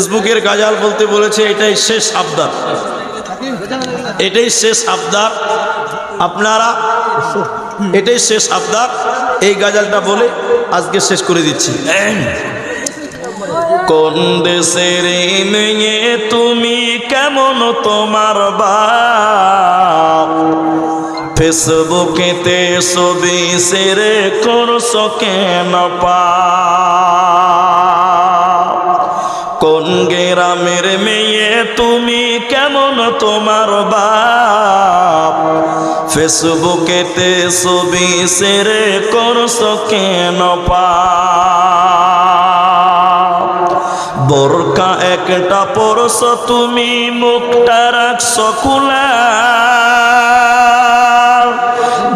ফেসবুকের গাজাল বলতে বলেছে, এটাই শেষ আবদার। এটাই শেষ আবদার। আপনারা, এটাই শেষ আবদার। এই গাজালটা বলে আজকে শেষ করে দিচ্ছি। কোন দেশের মেয়ে তুমি কেমন তোমার বাপ? ফেসবুকেতে ছবি সেরে করছ কেন পা কোন গ্রামের মেয়ে, তুমি কেমন তোমার বাপ? ফেসবুকেতে ছবি সেরে করছ কেন পা বোরকা একটা পরশ তুমি মুখটা রাখছো খুলা।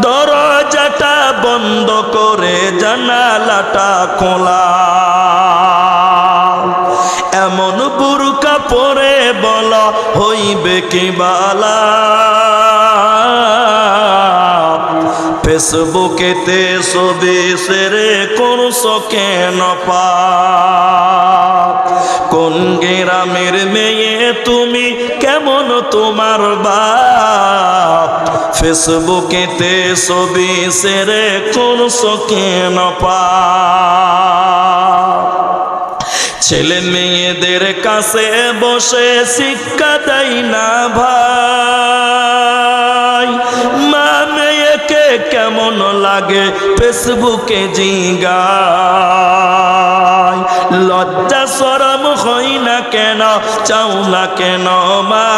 দরজাটা বন্ধ করে জানালাটা খোলা। এমন বুরকা পরে বল হইবে কি বালা? ফেসবুকেতে ছবি সেরে কেন পা? কোন গ্রামের মেয়ে তুমি কেমন তোমার বাপ? ফেসবুকেতে ছবি সেরে কেন পা? ছেলে মেয়েদের কাছে বসে শিক্ষা দেয় না ভাই। মা মেয়েকে কেমন লাগে ফেসবুকে জিগায়। লজ্জা সরম হই না কেন, চাও না কেন মা?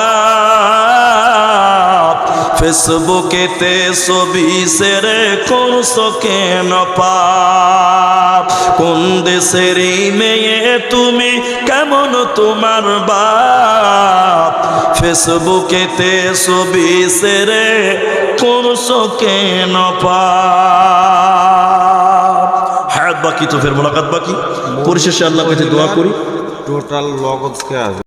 ফেসবুকেতে ছবি সেরে করছ কেন পাপ কোন দেশের মেয়ে তুমি? কেমন তোমার বাপ? ফেসবুকেতে ছবি সেরে করছ কেন হায়াত বাকি তো ফের মোলাকাত বাকি। পরিশেষে আল্লাহ কাছে দোয়া করি। টোটাল লগজ কে